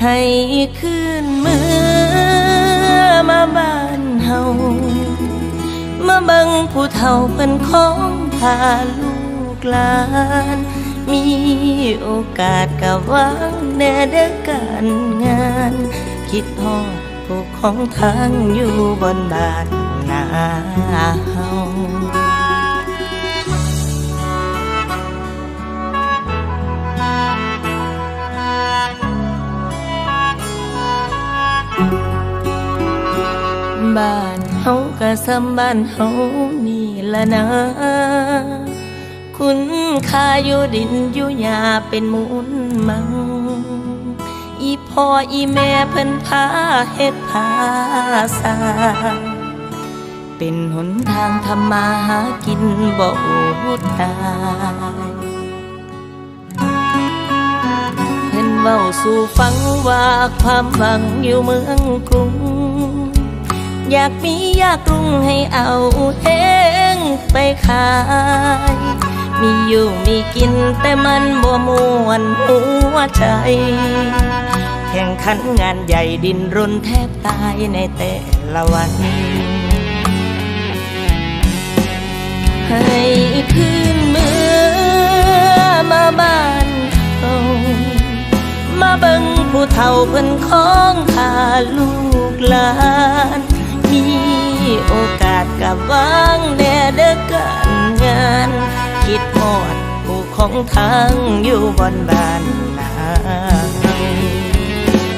ให้คืนเมื่อมาบ้านเฮามาบิ่งผู้เฒ่าเพิ่นของพาลูกหลาน มีโอกาสกับวังแน่เด้อการงาน คิดฮอดผู้ของทางอยู่บนบ้านนาเฮาาก็ซ้ำบ้านเฮานี่ละนะ คุณค่าอยู่ดินอยู่หญ้าเป็นมูลมัง อีพ่ออีแม่เพิ่นพาเฮ็ดพาสาเป็นหนทางทำมาหากินบ่ตายเพิ่นเว้าสู่ฟังว่าความหวังอยู่เมืองกรุง อยากมีอยากรุงให้เอาเองไปขาย มีอยู่มีกินแต่มันบ่มวนหัวใจแข่งขันงานใหญ่ดินรนแทบตายในแต่ละวัน ให้คืนเมื่อมาบ้านเฮามาเบิ่งผู้เฒ่าเพิ่นของพาลูกหลาน มีโอกาสกับวางแน่เด้อการงาน คิดฮอดผู้ของทางอยู่บนบ้านนา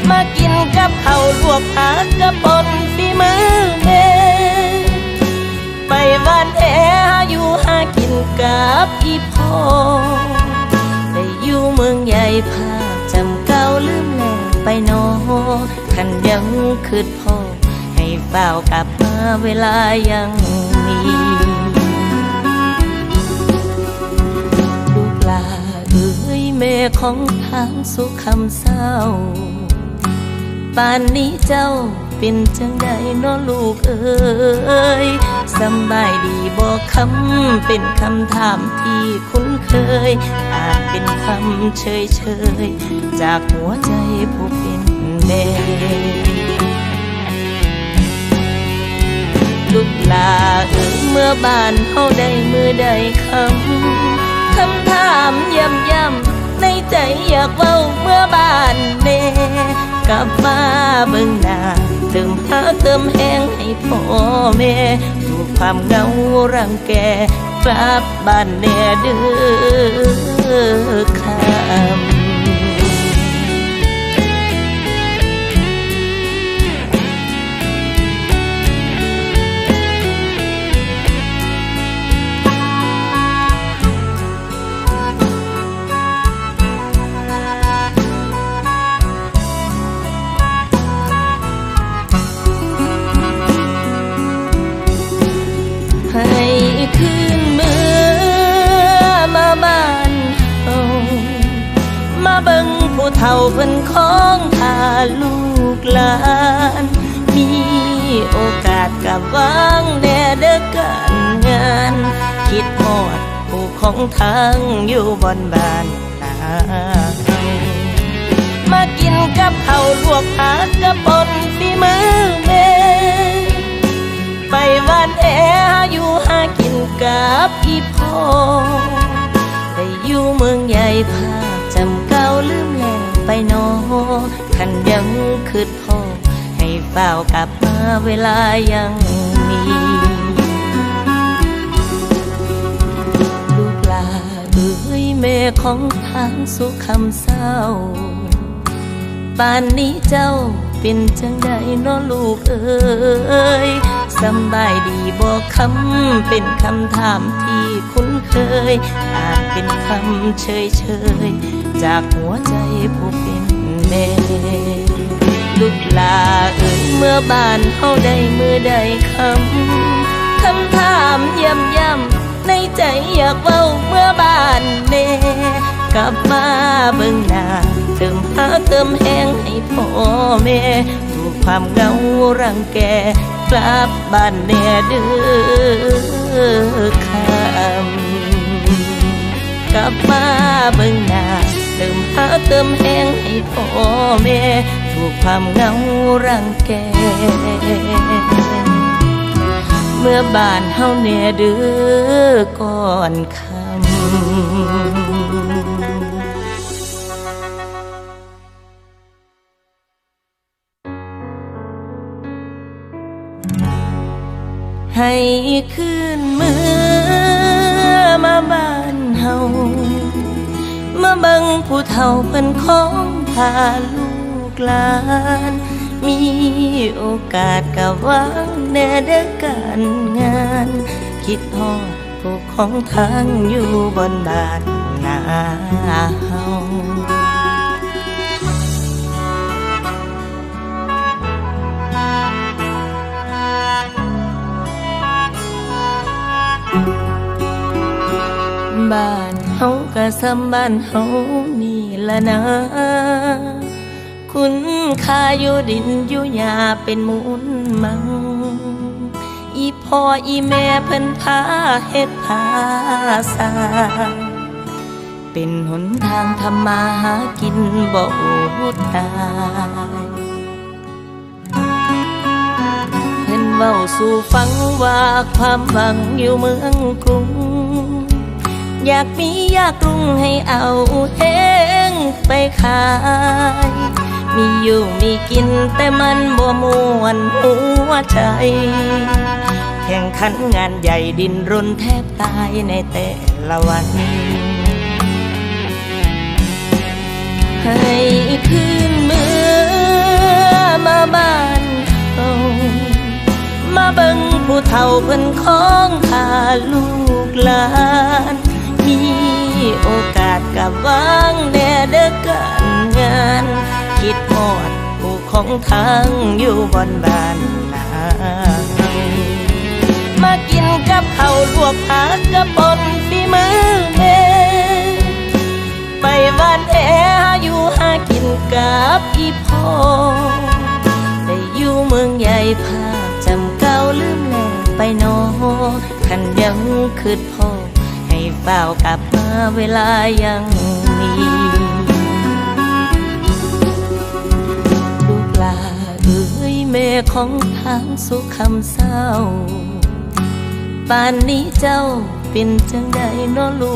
มากินกับข้าลวกผักกระปนฝีมือแม่ไปบ้านแออยู่หากินกับอีพ่อไปอยู่เมืองใหญ่ภาคจำเก่าลืมแล้วไปนอคันยังคืดพ่อ ให้เฝ้ากลับมาเวลายังมีลูกลาเอ้ยแม่ของทางสุขคำเศร้าป่านนี้เจ้าเป็นจังใดน้อลูกเอ้ยสบายดีบอกคำเป็นคำถามที่คุ้นเคย อาจเป็นคำเฉยเฉยจากหัวใจผู้เป็นแม่ ลูกลาเอ่ยเมื่อบ้านเฮาได้มือใดคำคำถามย้ำย้ำในใจอยากเว้าเมื่อบ้านเน่กลับมาเบิ่งหน้าเติมหาเติมแห้งให้พ่อแม่ถูกความเหงารังแกกลับบ้านแน่เด้อคำ เฒ่าเพิ่นของพาลูกหลาน มีโอกาสกับวางแน่เด้อการงาน คิดฮอดผู้ของทางอยู่บนบ้านนามากินกับข้าลวกผักกระปนฝีมือแม่ไปวันแออยู่หากินกับอีพ่อไปอยู่เมืองใหญ่ภาคจำก อคันยังคืดพ่อ ให้เฝ้ากลับมาเวลายังมี ลูกลาเอ้ยแม่ของทางสุขคำเศร้าป่านนี้เจ้าเป็นจังใดน้อลูกเอ้ยสำบายดีบอกคำเป็นคำถามที่คุ้นเคย อาจเป็นคำเฉยเฉยๆจากหัวใจผู้เป็น แม่ลูกลาเอ้ยเมื่อบ้านเฮาได้มือใดคำคำถามย้ำย้ำในใจอยากเว้าเมื่อบ้านเน่กลับมาเบิ่งหน้าเติมหาเติมแห้งให้พ่อแม่ถูกความเหงารังแกกลับบ้านแน่เด้อคำกลับมาเบิ่งหน้า เติมหาเติมแห้งให้พ่อแม่ถูกความเหงารังแก เมื่อบ้านเฮาแน่เด้อก่อนคำให้คืนเมื่อมาบ้านเฮามา เบังผู้เฒ่าเพิ่นของพาลูกหลาน มีโอกาสกะวางแน่เด้อการงาน คิดฮอดผู้ของทางอยู่บนบ้านนาเฮา สำบ้านเฮานี่ละนะ คุณค่าอยู่ดินอยู่หญ้าเป็นมูลมัง อีพ่ออีแม่เพิ่นพาเฮ็ดพาสาเป็นหนทางทำมาหากินบ่ตายเพิ่นเว้าสู่ฟังว่าความหวังอยู่เมืองกรุง อยากมียากรุงให้เอาแห้งไปขาย มีอยู่มีกินแต่มันบ่มวนหัวใจ แข่งขันงานใหญ่ดินรนแทบตายในแต่ละวันให้คืนเมื่อมาบ้านเฮามาเบิ่งผู้เฒ่าเพิ่นของพาลูกหลาน มีโอกาสกับวางแน่เด้อการงาน คิดฮอดผู้ของทางอยู่บนบ้านนามากินกับเขาลวกผักกระปนฝีมือแม่ไปบ้านแท้หาอยู่หากินกับอีพ่อได้อยู่เมืองใหญ่ภาคจำเก่าลืมแล้วไปนอคันยังคืดพ เปล่ากลับมาเวลายังมีลูกลาเอ้ยแม่ของทางสุขคำเศร้า ป่านนี้เจ้าเป็นจังใดน้อลูก